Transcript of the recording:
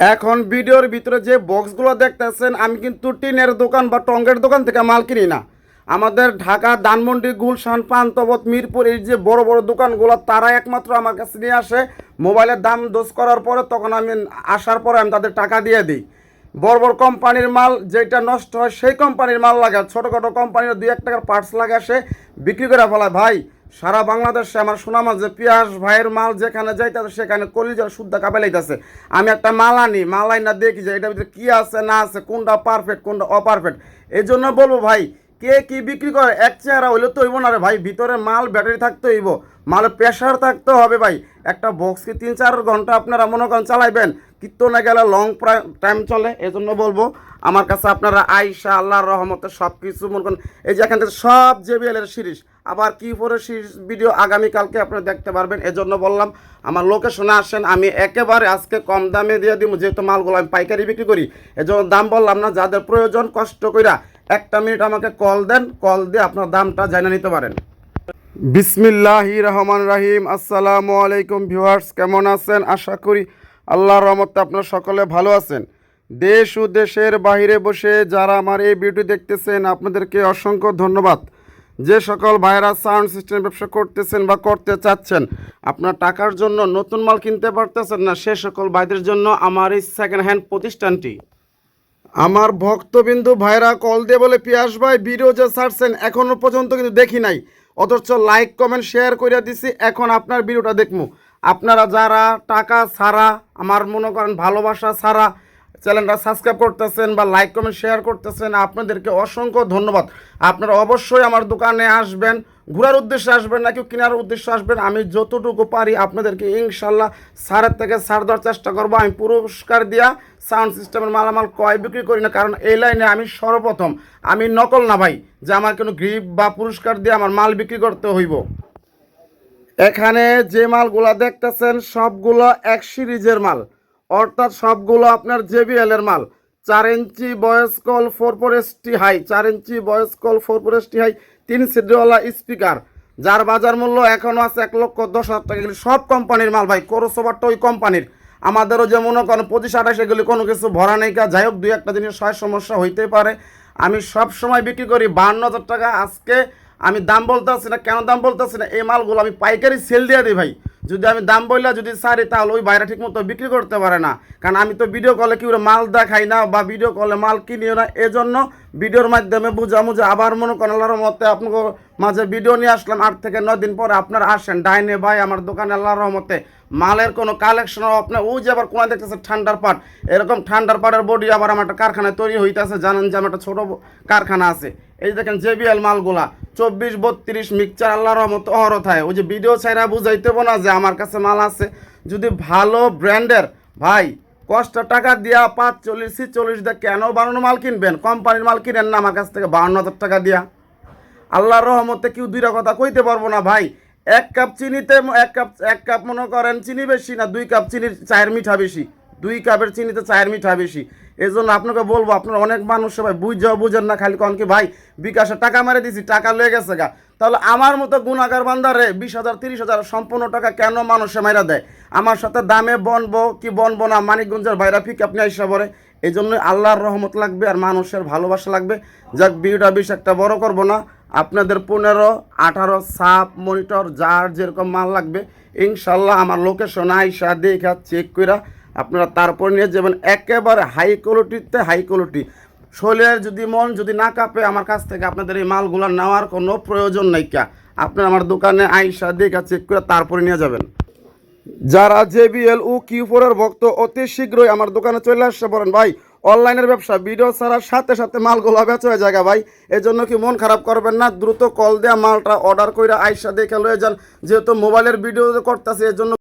এখন ভিডিওর ভিতরে যে বক্সগুলো দেখতেছেন, আমি কিন্তু টিনের দোকান বা টঙ্গের দোকান থেকে মাল কিনি না। আমাদের ঢাকা, ধানমন্ডি, গুলশান পান্তবত মিরপুর এই যে বড় বড় দোকানগুলো, তারা একমাত্র আমার কাছে নিয়ে আসে। মোবাইলের দাম দোষ করার পরে তখন আমি আসার পরে আমি তাদের টাকা দিয়ে দিই। বড় বড় কোম্পানির মাল যেটা নষ্ট হয়, সেই কোম্পানির মাল লাগে। ছোটোখাটো কোম্পানির দুই এক টাকার পার্টস লাগে সে বিক্রি করে ফেলায়, ভাই সারা বাংলাদেশে আমার শোনামা যে পিয়াস ভাইয়ের মাল যেখানে যাইতেছে, সেখানে কলিজার শুদ্ধ কাপেলাইতেছে আমি একটা মাল আনি মাল আনি না দেখি যে এটার ভিতরে কী আছে, না আছে, কোনটা পারফেক্ট কোনটা অপারফেক্ট। এই জন্য বলব ভাই, কে কি বিক্রি করে, এক চেহারা হইলে তো হইব না রে ভাই, ভিতরে মাল ব্যাটারি থাকতে হইব। মালের প্রেশার থাকতে হবে ভাই। একটা বক্স কি তিন চার ঘণ্টা আপনারা মনে করেন চালাইবেন? কিন্তু না গেলে লং টাইম চলে। এই জন্য বলব, আমার কাছে আপনারা আইসা আল্লাহর রহমতে সব কিছু মনে করেন। এই যে এখান থেকে সব জেবিএল এর সিরিজ আবার কি পরে সিরিজ ভিডিও আগামীকালকে আপনারা দেখতে পারবেন, এজন্য বললাম, আমার লোকেশনে আসেন, আমি একেবারে আজকে কম দামে দিয়ে দিব, যেহেতু মালগুলো আমি পাইকারি বিক্রি করি, এজন্য দাম বললাম না, যাদের প্রয়োজন কষ্ট কইরা একটা মিনিট আমাকে কল দেন কল দিয়ে আপনার দামটা জানিয়ে নিতে পারেন। বিসমিল্লাহি রহমান রাহিম, আসসালামু আলাইকুম ভিউয়ার্স, কেমন আছেন? আশা করি আল্লাহর রহমতে আপনারা সকলে ভালো আছেন। দেশ ও দেশের বাইরে বসে যারা আমার এই ভিডিও দেখতেছেন, আপনাদেরকে অসংখ্য ধন্যবাদ। যে সকল ভাইরা সাউন্ড সিস্টেম ব্যবসা করতেছেন বা করতে চাচ্ছেন, আপনার টাকার জন্য নতুন মাল কিনতে পারতেছেন না, সে সকল ভাইদের জন্য আমার এই সেকেন্ড হ্যান্ড প্রতিষ্ঠানটি। আমার ভক্তবিন্দু ভাইরা কল দিয়ে বলে, পিয়াস ভাই ভিডিও যে ছাড়ছেন এখনও পর্যন্ত কিন্তু দেখি নাই। অথচ লাইক কমেন্ট শেয়ার করে দিছি, এখন আপনার ভিডিওটা দেখব আপনারা যারা টাকা ছাড়া, আমার মনে করেন ভালোবাসা ছাড়া চ্যানেলটা সাবস্ক্রাইব করতেছেন বা লাইক, কমেন্ট, শেয়ার করতেছেন, আপনাদেরকে অসংখ্য ধন্যবাদ। আপনারা অবশ্যই আমার দোকানে আসবেন, ঘোরার উদ্দেশ্যে আসবেন না, কেউ কেনার উদ্দেশ্যে আসবেন, আমি যতটুকু পারি আপনাদেরকে ইনশাল্লাহ সারের থেকে সার দেওয়ার চেষ্টা করব। আমি পুরস্কার দিয়া সাউন্ড সিস্টেমের মালামাল ক্রয় বিক্রি করি না, কারণ এই লাইনে আমি সর্বপ্রথম, আমি নকল না ভাই, যে আমার কোনো গ্রিপ বা পুরস্কার দিয়ে আমার মাল বিক্রি করতে হইব। এখানে যে মালগুলো দেখতেছেন, সবগুলো এক সিরিজের মাল। অর্থাৎ সবগুলো আপনার জেবিএল এর মাল। চার inch voice coil four four S T high চার inch voice coil four four S T high তিন সিডিওয়ালা স্পিকার, যার বাজার মূল্য এখনও আছে এক লক্ষ দশ হাজার টাকা। সব কোম্পানির মাল ভাই কোরোসোভারটা ওই কোম্পানির। আমাদেরও যে মনে করেন পঁচিশ আঠাশ এগুলি কোনো কিছু ভরা নেই কা। যাই হোক, দুই একটা জিনিস হয়, সমস্যা হইতে পারে। আমি সব সময় বিক্রি করি বান্ন হাজার টাকা। আজকে আমি দাম বলতেছি না, কেন দাম বলতেছি না? এই মালগুলো আমি পাইকারি সেল দিয়ে দিই ভাই। যদি আমি দাম বললে যদি সারি তাহলে ওই বাইরে ঠিক মতো বিক্রি করতে পারে না। কারণ আমি তো ভিডিও কলে কি মাল দেখাই না বা ভিডিও কলে মাল কিনিও না। এজন্য ভিডিওর মাধ্যমে বুঝা বুঝে আবার মনে করেন মতে আপনার মাঝে ভিডিও নিয়ে আসলাম। আট থেকে নয় দিন পরে আপনারা আসেন, ডাইনে ভাই, আমার দোকানে আল্লাহর রহমতে। মালের কোনো কালেকশন আপনার ওই যে আবার কোনায় দেখতেছে ঠান্ডার পাট। এরকম ঠান্ডার পাটের বডি আবার আমার একটা কারখানায় তৈরি হইতেছে। জানেন যে আমার একটা ছোটো কারখানা আছে। এই দেখেন জেবিএল মালগুলা। চব্বিশ, বত্রিশ, মিক্সচার, আল্লাহর রহমত, অহরথায়। ওই যে ভিডিও ছাইরা বুঝাইতে না যে আমার কাছে মাল আছে। যদি ভালো ব্র্যান্ডের, ভাই, কষ্ট টাকা দিয়া পাঁচ চল্লিশ চল্লিশ দিয়ে কেন বানানো মাল কিনবেন? কোম্পানির মাল কিনেন না আমার কাছ থেকে বাউন্ন হাজার টাকা দিয়া। আল্লাহর রহমতে কেউ দুইটা কথা কইতে পারব না, ভাই। এক কাপ চিনিতে এক কাপ এক কাপ মনে করেন চিনি বেশি না, দুই কাপ চিনির চায়ের মিঠা বেশি। দুই কাপের চিনিতে চায়ের মিঠা বেশি। এই জন্য আপনাকে বলব, আপনার অনেক মানুষ ভাই বুঝাও বুঝেন না খালি কন কি, ভাই, বিকাশে টাকা মারে দিছি, টাকা লয়ে গেছে গা। তাহলে আমার মতো গুণাগার বান্দারে বিশ হাজার, তিরিশ হাজার সম্পূর্ণ টাকা কেন মানুষে মাইরা দেয়? আমার সাথে দামে বনবো কি বনবো না, মানিকগঞ্জের বাইরা ফিক আপনি আইসা পরে এই জন্য আল্লাহর রহমত লাগবে আর মানুষের ভালোবাসা লাগবে। যাক ভিডিওটা বেশ একটা বড় করব না। আপনাদের পনেরো, আঠারো, সাপ, মনিটর, যার যেরকম মাল লাগবে, ইনশাল্লাহ আমার লোকেশন আইসা দেখা চেক কইরা আপনারা তারপর নিয়ে যাবেন। একেবারে হাই কোয়ালিটিতে হাই কোয়ালিটি শরীরের যদি মন যদি না কাঁপে, আমার কাছ থেকে আপনাদের এই মালগুলো নেওয়ার কোনো প্রয়োজন নাই কা। আপনারা আমার দোকানে আইসা দেখা চেক করে তারপরে নিয়ে যাবেন। যারা জেবিএল ও কিউ ফোরের ভক্ত, অতি শীঘ্রই আমার দোকানে চলে আসছে বলেন ভাই অনলাইনের ব্যবসা, ভিডিও ছাড়ার সাথে সাথে মালগুলো বেচা হয়ে জায়গা ভাই। এই জন্য কি মন খারাপ করবেন না? দ্রুত কল দেওয়া মালটা অর্ডার করে আইসা দেখে লয়ে যান। যেহেতু মোবাইলের ভিডিও করতেছে এর জন্য